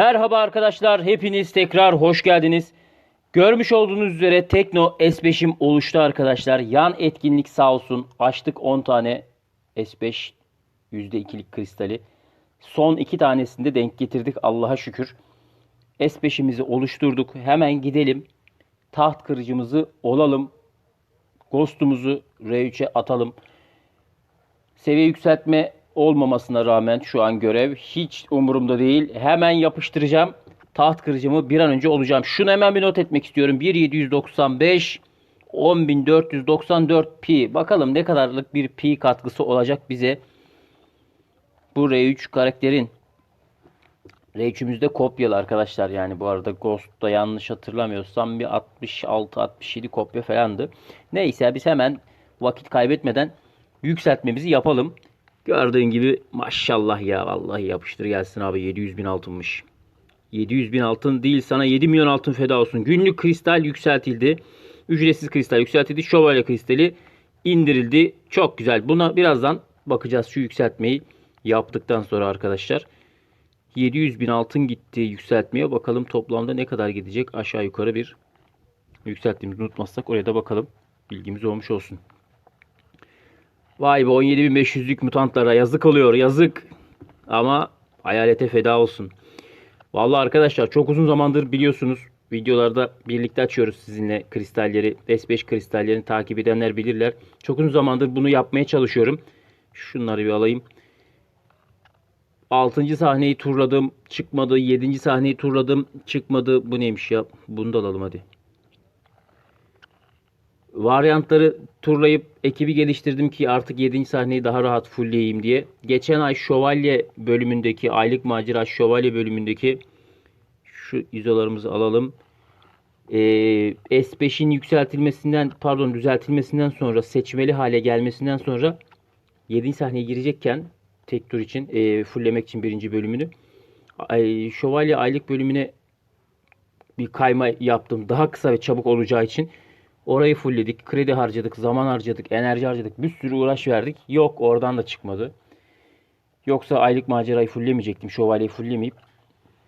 Merhaba arkadaşlar, hepiniz tekrar hoş geldiniz. Görmüş olduğunuz üzere Tekno S5'im oluştu arkadaşlar. Yan etkinlik sağ olsun. Açtık 10 tane S5 %2'lik kristali. Son 2 tanesini de denk getirdik Allah'a şükür. S5'imizi oluşturduk. Hemen gidelim. Taht kırıcımızı olalım. Ghost'umuzu R3'e atalım. Seviye yükseltme olmamasına rağmen şu an görev hiç umurumda değil. Hemen yapıştıracağım. Taht kırıcımı bir an önce olacağım. Şunu hemen bir not etmek istiyorum. 1795 10494 pi. Bakalım ne kadarlık bir pi katkısı olacak bize. Bu R3 karakterin. R3'ümüzde kopyalı arkadaşlar. Yani bu arada Ghost'ta yanlış hatırlamıyorsam bir 66-67 kopya falandı. Neyse biz hemen vakit kaybetmeden yükseltmemizi yapalım. Gördüğün gibi maşallah ya vallahi yapıştır gelsin abi 700 bin altınmış. 700 bin altın değil sana 7 milyon altın feda olsun. Günlük kristal yükseltildi. Ücretsiz kristal yükseltildi. Şövalye kristali indirildi. Çok güzel. Buna birazdan bakacağız şu yükseltmeyi yaptıktan sonra arkadaşlar. 700 bin altın gitti yükseltmeye. Bakalım toplamda ne kadar gidecek aşağı yukarı bir yükselttiğimizi unutmazsak oraya da bakalım. Bilgimiz olmuş olsun. Vay be 17.500'lük mutantlara yazık oluyor yazık. Ama hayalete feda olsun. Vallahi arkadaşlar çok uzun zamandır biliyorsunuz videolarda birlikte açıyoruz sizinle kristalleri. S5 kristallerini takip edenler bilirler. Çok uzun zamandır bunu yapmaya çalışıyorum. Şunları bir alayım. 6. sahneyi turladım. Çıkmadı. 7. sahneyi turladım. Çıkmadı. Bu neymiş ya? Bunu da alalım hadi. Varyantları turlayıp ekibi geliştirdim ki artık 7. sahneyi daha rahat fullleyeyim diye. Geçen ay Şövalye bölümündeki, aylık macera Şövalye bölümündeki şu izolarımızı alalım. Ee, S5'in yükseltilmesinden, pardon düzeltilmesinden sonra, seçmeli hale gelmesinden sonra 7. sahneye girecekken tek tur için, e, fulllemek için birinci bölümünü ay, Şövalye aylık bölümüne bir kayma yaptım. Daha kısa ve çabuk olacağı için. Orayı fullledik. Kredi harcadık, zaman harcadık, enerji harcadık. Bir sürü uğraş verdik. Yok oradan da çıkmadı. Yoksa aylık macerayı fullemeyecektim. Şövalyeyi fullemeyip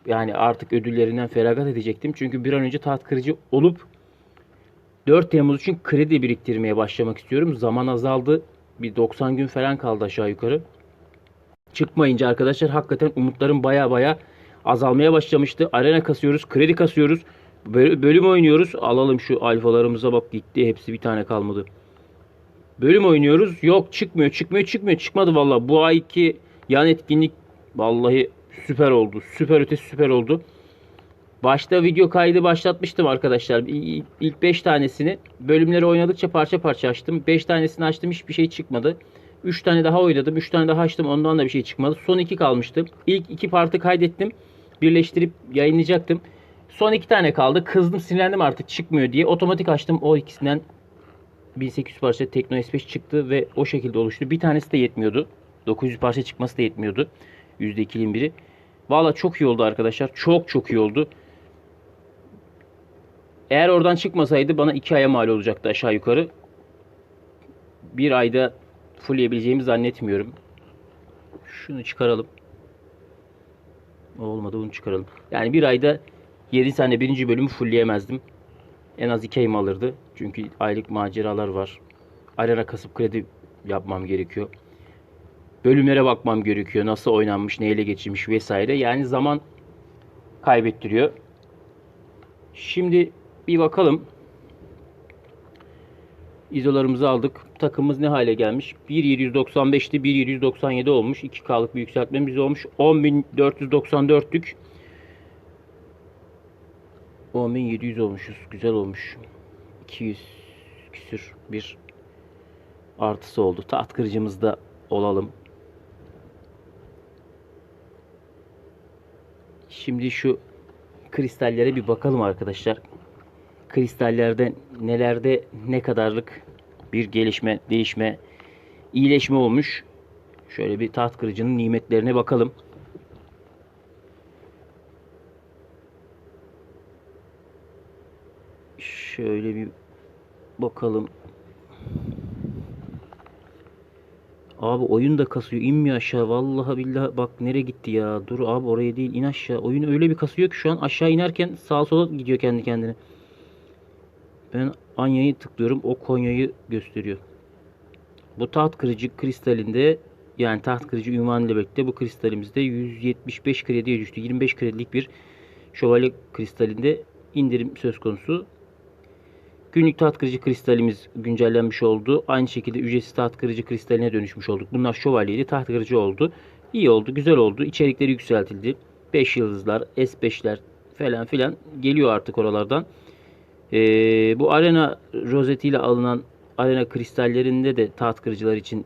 yani artık ödüllerinden feragat edecektim. Çünkü bir an önce taht kırıcı olup 4 Temmuz için kredi biriktirmeye başlamak istiyorum. Zaman azaldı. Bir 90 gün falan kaldı aşağı yukarı. Çıkmayınca arkadaşlar hakikaten umutlarım baya baya azalmaya başlamıştı. Arena kasıyoruz, kredi kasıyoruz. Böl- Bölüm oynuyoruz. Alalım şu alfalarımıza bak gitti. Hepsi bir tane kalmadı. Bölüm oynuyoruz. Yok çıkmıyor, çıkmıyor, çıkmıyor. Çıkmadı valla. Bu ayki yan etkinlik vallahi süper oldu. Süper ötesi süper oldu. Başta video kaydı başlatmıştım arkadaşlar. İlk 5 tanesini bölümleri oynadıkça parça parça açtım. 5 tanesini açtım hiçbir şey çıkmadı. 3 tane daha oynadım. 3 tane daha açtım. Ondan da bir şey çıkmadı. Son 2 kalmıştı. İlk 2 partı kaydettim. Birleştirip yayınlayacaktım. Son 2 tane kaldı. Kızdım sinirlendim artık çıkmıyor diye. Otomatik açtım. O ikisinden 1800 parça Tekno S5 çıktı ve o şekilde oluştu. Bir tanesi de yetmiyordu. 900 parça çıkması da yetmiyordu. %2'nin biri. Valla çok iyi oldu arkadaşlar. Çok çok iyi oldu. Eğer oradan çıkmasaydı bana 2 aya mal olacaktı aşağı yukarı. Bir ayda fullleyebileceğimi zannetmiyorum. Şunu çıkaralım. Olmadı bunu çıkaralım. Yani bir ayda 7 tane birinci bölümü fullleyemezdim. En az 2 ayımı alırdı. Çünkü aylık maceralar var. Arena kasıp kredi yapmam gerekiyor. Bölümlere bakmam gerekiyor. Nasıl oynanmış, neyle geçirmiş vesaire. Yani zaman kaybettiriyor. Şimdi bir bakalım. İzolarımızı aldık. Takımımız ne hale gelmiş? 1.795'ti 1.797 olmuş. 2K'lık bir yükseltmemiz olmuş. 10.494'lük 10.700 olmuşuz. Güzel olmuş. 200 küsür bir artısı oldu. Taht kırıcımızda olalım. Şimdi şu kristallere bir bakalım arkadaşlar. Kristallerde nelerde ne kadarlık bir gelişme, değişme, iyileşme olmuş. Şöyle bir taht kırıcının nimetlerine bakalım. Şöyle bir bakalım. Abi oyun da kasıyor. inmiyor aşağı. Vallahi billahi bak nereye gitti ya. Dur abi oraya değil. in aşağı. Oyun öyle bir kasıyor ki şu an aşağı inerken sağa sola gidiyor kendi kendine. Ben Anya'yı tıklıyorum. O Konya'yı gösteriyor. Bu taht kırıcı kristalinde yani taht kırıcı ünvanıyla birlikte bu kristalimizde 175 krediye düştü. 25 kredilik bir şövalye kristalinde indirim söz konusu. Günlük taht kırıcı kristalimiz güncellenmiş oldu. Aynı şekilde ücretsiz taht kırıcı kristaline dönüşmüş olduk. Bunlar şövalyeydi. Taht kırıcı oldu. İyi oldu. Güzel oldu. İçerikleri yükseltildi. 5 yıldızlar, S5'ler falan filan geliyor artık oralardan. Ee, bu arena rozetiyle alınan arena kristallerinde de taht kırıcılar için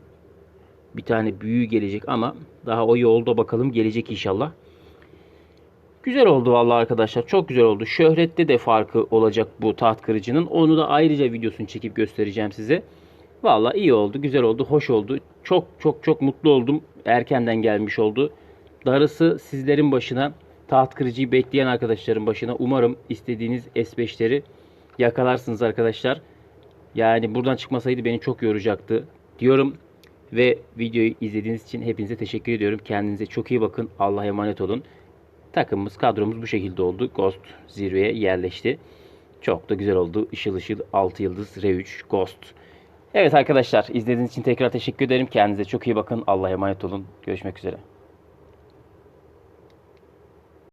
bir tane büyü gelecek ama daha o yolda bakalım gelecek inşallah. Güzel oldu vallahi arkadaşlar. Çok güzel oldu. Şöhrette de farkı olacak bu taht kırıcının. Onu da ayrıca videosunu çekip göstereceğim size. Vallahi iyi oldu, güzel oldu, hoş oldu. Çok çok çok mutlu oldum. Erkenden gelmiş oldu. Darısı sizlerin başına, taht kırıcıyı bekleyen arkadaşların başına. Umarım istediğiniz S5'leri yakalarsınız arkadaşlar. Yani buradan çıkmasaydı beni çok yoracaktı diyorum. Ve videoyu izlediğiniz için hepinize teşekkür ediyorum. Kendinize çok iyi bakın. Allah'a emanet olun. Takımımız, kadromuz bu şekilde oldu. Ghost zirveye yerleşti. Çok da güzel oldu. Işıl ışıl 6 yıldız R3 Ghost. Evet arkadaşlar izlediğiniz için tekrar teşekkür ederim. Kendinize çok iyi bakın. Allah'a emanet olun. Görüşmek üzere.